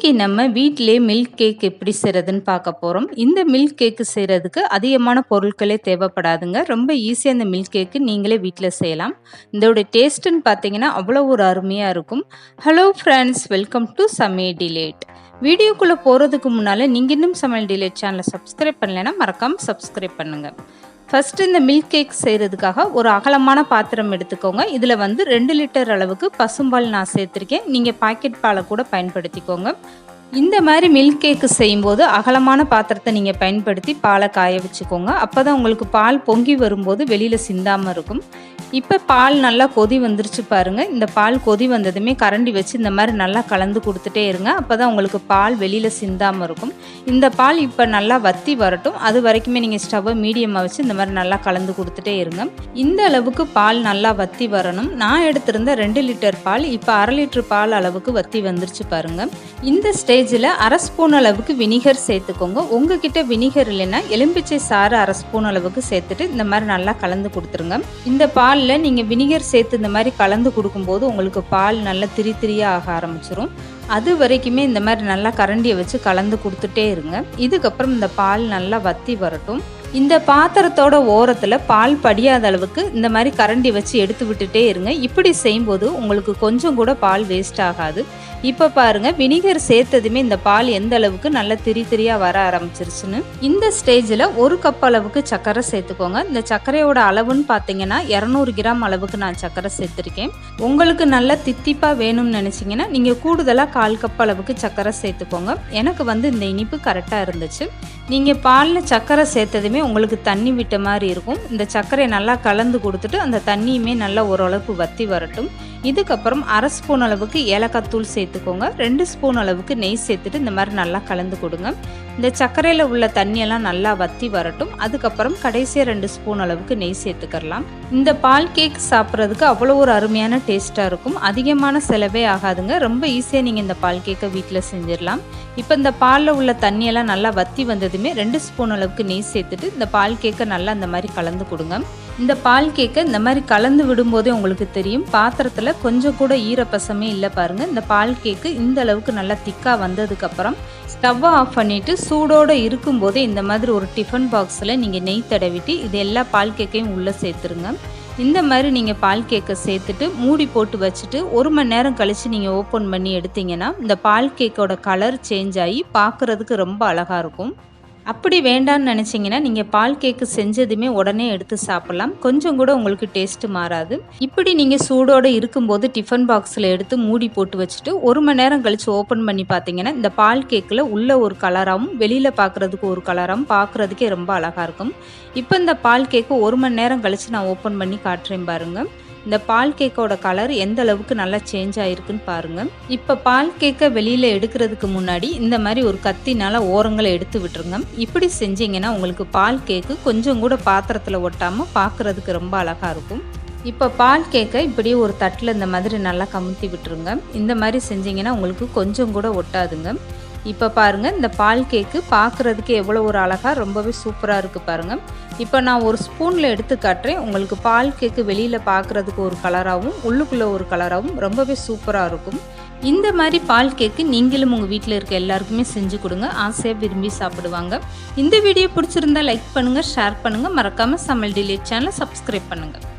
இன்றைக்கி நம்ம வீட்டிலே மில்க் கேக் எப்படி செய்கிறதுன்னு பார்க்க போகிறோம் இந்த மில்க் கேக்கு செய்கிறதுக்கு அதிகமான பொருட்களே தேவைப்படாதுங்க. ரொம்ப ஈஸியாக இந்த மில்க் கேக்கு நீங்களே வீட்டில் செய்யலாம். இதோட டேஸ்ட்டுன்னு பார்த்தீங்கன்னா அவ்வளோ ஒரு அருமையாக இருக்கும். ஹலோ ஃப்ரெண்ட்ஸ் வெல்கம் டு சமையல் டிலேட் வீடியோக்குள்ளே போகிறதுக்கு முன்னால் நீங்கள் இன்னும் சமையல் டிலேட் சேனலை சப்ஸ்கிரைப் பண்ணலைன்னா மறக்காமல் சப்ஸ்கிரைப் பண்ணுங்கள் ஃபஸ்ட்டு இந்த மில்க் கேக் செய்கிறதுக்காக ஒரு அகலமான பாத்திரம் எடுத்துக்கோங்க. இதில் வந்து ரெண்டு லிட்டர் அளவுக்கு பசும்பால் நான் சேர்த்துருக்கேன். நீங்கள் பாக்கெட் பாலை கூட பயன்படுத்திக்கோங்க. இந்த மாதிரி மில்க் கேக்கு செய்யும்போது அகலமான பாத்திரத்தை நீங்கள் பயன்படுத்தி பாலை காய வச்சுக்கோங்க. அப்போ தான் உங்களுக்கு பால் பொங்கி வரும்போது வெளியில் சிந்தாமல் இருக்கும். இப்போ பால் நல்லா கொதி வந்துருச்சு பாருங்கள் இந்த பால் கொதி வந்ததுமே கரண்டி வச்சு இந்த மாதிரி நல்லா கலந்து கொடுத்துட்டே இருங்க. அப்போ தான் உங்களுக்கு பால் வெளியில் சிந்தாமல் இருக்கும். இந்த பால் இப்போ நல்லா வத்தி வரட்டும். அது வரைக்குமே நீங்கள் ஸ்டவ்வை மீடியமாக வச்சு இந்த மாதிரி நல்லா கலந்து கொடுத்துட்டே இருங்க. இந்த அளவுக்கு பால் நல்லா வத்தி வரணும். நான் எடுத்திருந்த ரெண்டு லிட்டர் பால் இப்போ அரை லிட்டர் பால் அளவுக்கு வத்தி வந்துருச்சு பாருங்கள் இந்த ஸ்டேஜில் அரை ஸ்பூன் அளவுக்கு வினிகர் சேர்த்துக்கோங்க. உங்ககிட்ட வினிகர் இல்லைன்னா எலும்பிச்சை சாறு அரை ஸ்பூன் அளவுக்கு சேர்த்துட்டு இந்த மாதிரி நல்லா கலந்து கொடுத்துருங்க. இந்த பாலில் நீங்கள் வினிகர் சேர்த்து இந்த மாதிரி கலந்து கொடுக்கும்போது உங்களுக்கு பால் நல்லா திரி திரியாக ஆக ஆரம்பிச்சிரும். அது வரைக்குமே இந்த மாதிரி நல்லா கரண்டியை வச்சு கலந்து கொடுத்துட்டே இருங்க. இதுக்கப்புறம் இந்த பால் நல்லா வத்தி வரட்டும். இந்த பாத்திரத்தோட ஓரத்தில் பால் படியாத அளவுக்கு இந்த மாதிரி கரண்டி வச்சு எடுத்து விட்டுட்டே இருங்க. இப்படி செய்யும்போது உங்களுக்கு கொஞ்சம் கூட பால் வேஸ்ட் ஆகாது. இப்போ பாருங்க வினிகர் சேர்த்ததுமே இந்த பால் எந்த அளவுக்கு நல்ல திரி திரியா வர ஆரம்பிச்சிருச்சுன்னு. இந்த ஸ்டேஜில் ஒரு கப் அளவுக்கு சர்க்கரை சேர்த்துக்கோங்க. இந்த சர்க்கரையோட அளவுன்னு பார்த்தீங்கன்னா இரநூறு கிராம் அளவுக்கு நான் சர்க்கரை சேர்த்துருக்கேன். உங்களுக்கு நல்லா தித்திப்பாக வேணும்னு நினச்சிங்கன்னா நீங்கள் கூடுதலாக கால் கப் அளவுக்கு சர்க்கரை சேர்த்துக்கோங்க. எனக்கு வந்து இந்த இனிப்பு கரெக்டாக இருந்துச்சு. நீங்கள் பாலில் சர்க்கரை சேர்த்ததுமே உங்களுக்கு தண்ணி விட்ட மாதிரி இருக்கும். இந்த சர்க்கரையை நல்லா கலந்து கொடுத்துட்டு அந்த தண்ணியுமே நல்லா ஓரளவுக்கு வத்தி வரட்டும். இதுக்கப்புறம் அரை ஸ்பூன் அளவுக்கு ஏலக்காய் தூள் சேர்த்துக்கோங்க. ரெண்டு ஸ்பூன் அளவுக்கு நெய் சேர்த்துட்டு இந்த மாதிரி நல்லா கலந்து கொடுங்க. இந்த சர்க்கரையில் உள்ள தண்ணியெல்லாம் நல்லா வத்தி வரட்டும். அதுக்கப்புறம் கடைசியாக ரெண்டு ஸ்பூன் அளவுக்கு நெய் சேர்த்துக்கலாம் இந்த பால் கேக் சாப்பிட்றதுக்கு அவ்வளோ ஒரு அருமையான டேஸ்ட்டாக இருக்கும். அதிகமான செலவே ஆகாதுங்க. ரொம்ப ஈஸியாக நீங்கள் இந்த பால் கேக்கை வீட்டில் செஞ்சிடலாம் இப்போ இந்த பாலில் உள்ள தண்ணியெல்லாம் நல்லா வத்தி வந்ததுமே ரெண்டு ஸ்பூன் அளவுக்கு நெய் சேர்த்துட்டு இந்த பால் கேக்கை நல்லா இந்த மாதிரி கலந்து கொடுங்க. இந்த பால் கேக்கை இந்த மாதிரி கலந்து விடும்போதே உங்களுக்கு தெரியும். பாத்திரத்தில் கொஞ்சம் கூட ஈரப்பசமே இல்லை பாருங்கள் இந்த பால் கேக்கு இந்த அளவுக்கு நல்லா திக்காக வந்ததுக்கப்புறம் ஸ்டவ்வை ஆஃப் பண்ணிவிட்டு சூடோடு இருக்கும்போதே இந்த மாதிரி ஒரு டிஃபன் பாக்ஸில் நீங்கள் நெய் தடவிட்டு இது எல்லா பால் கேக்கையும் உள்ளே சேர்த்துருங்க. இந்த மாதிரி நீங்கள் பால் கேக்கை சேர்த்துட்டு மூடி போட்டு வச்சுட்டு ஒரு மணி நேரம் கழித்து நீங்கள் ஓப்பன் பண்ணி எடுத்தீங்கன்னா இந்த பால் கேக்கோட கலர் சேஞ்ச் ஆகி பார்க்குறதுக்கு ரொம்ப அழகாக இருக்கும். அப்படி வேண்டான்னு நினச்சிங்கன்னா நீங்கள் பால் கேக்கு செஞ்சதுமே உடனே எடுத்து சாப்பிட்லாம். கொஞ்சம் கூட உங்களுக்கு டேஸ்ட்டு மாறாது. இப்படி நீங்கள் சூடோடு இருக்கும்போது டிஃபன் பாக்ஸில் எடுத்து மூடி போட்டு வச்சுட்டு ஒரு மணி நேரம் கழித்து ஓப்பன் பண்ணி பார்த்தீங்கன்னா இந்த பால் கேக்கில் உள்ள ஒரு கலராகவும் வெளியில் பார்க்குறதுக்கு ஒரு கலராகவும் பார்க்குறதுக்கே ரொம்ப அழகாக இருக்கும். இப்போ இந்த பால் கேக்கு ஒரு மணி நேரம் கழித்து நான் ஓப்பன் பண்ணி காட்டுறேன் பாருங்கள் இந்த பால் கேக்கோட கலர் எந்த அளவுக்கு நல்லா சேஞ்ச் ஆயிருக்குன்னு பாருங்க. இப்போ பால் கேக்கை வெளியில் எடுக்கிறதுக்கு முன்னாடி இந்த மாதிரி ஒரு கத்தினால ஓரங்களை எடுத்து விட்டுருங்க. இப்படி செஞ்சீங்கன்னா உங்களுக்கு பால் கேக்கு கொஞ்சம் கூட பாத்திரத்தில் ஒட்டாமல் பார்க்குறதுக்கு ரொம்ப அழகாக இருக்கும். இப்போ பால் கேக்கை இப்படியே ஒரு தட்டில் இந்த மாதிரி நல்லா கமுத்தி விட்டுருங்க. இந்த மாதிரி செஞ்சீங்கன்னா உங்களுக்கு கொஞ்சம் கூட ஒட்டாதுங்க. இப்போ பாருங்கள் இந்த பால் கேக்கு பார்க்குறதுக்கு எவ்வளோ ஒரு அழகாக ரொம்பவே சூப்பராக இருக்குது பாருங்கள் இப்போ நான் ஒரு ஸ்பூனில் எடுத்து காட்டுறேன். உங்களுக்கு பால் கேக்கு வெளியில் பார்க்குறதுக்கு ஒரு கலராகவும் உள்ளுக்குள்ளே ஒரு கலராகவும் ரொம்பவே சூப்பராக இருக்கும். இந்த மாதிரி பால் கேக்கு நீங்களும் உங்கள் வீட்டில் இருக்க எல்லாருக்குமே செஞ்சு கொடுங்க. ஆசையாக விரும்பி சாப்பிடுவாங்க. இந்த வீடியோ பிடிச்சிருந்தா லைக் பண்ணுங்கள் ஷேர் பண்ணுங்கள் மறக்காமல் சமையல் டிலேட் சேனலை சப்ஸ்கிரைப் பண்ணுங்கள்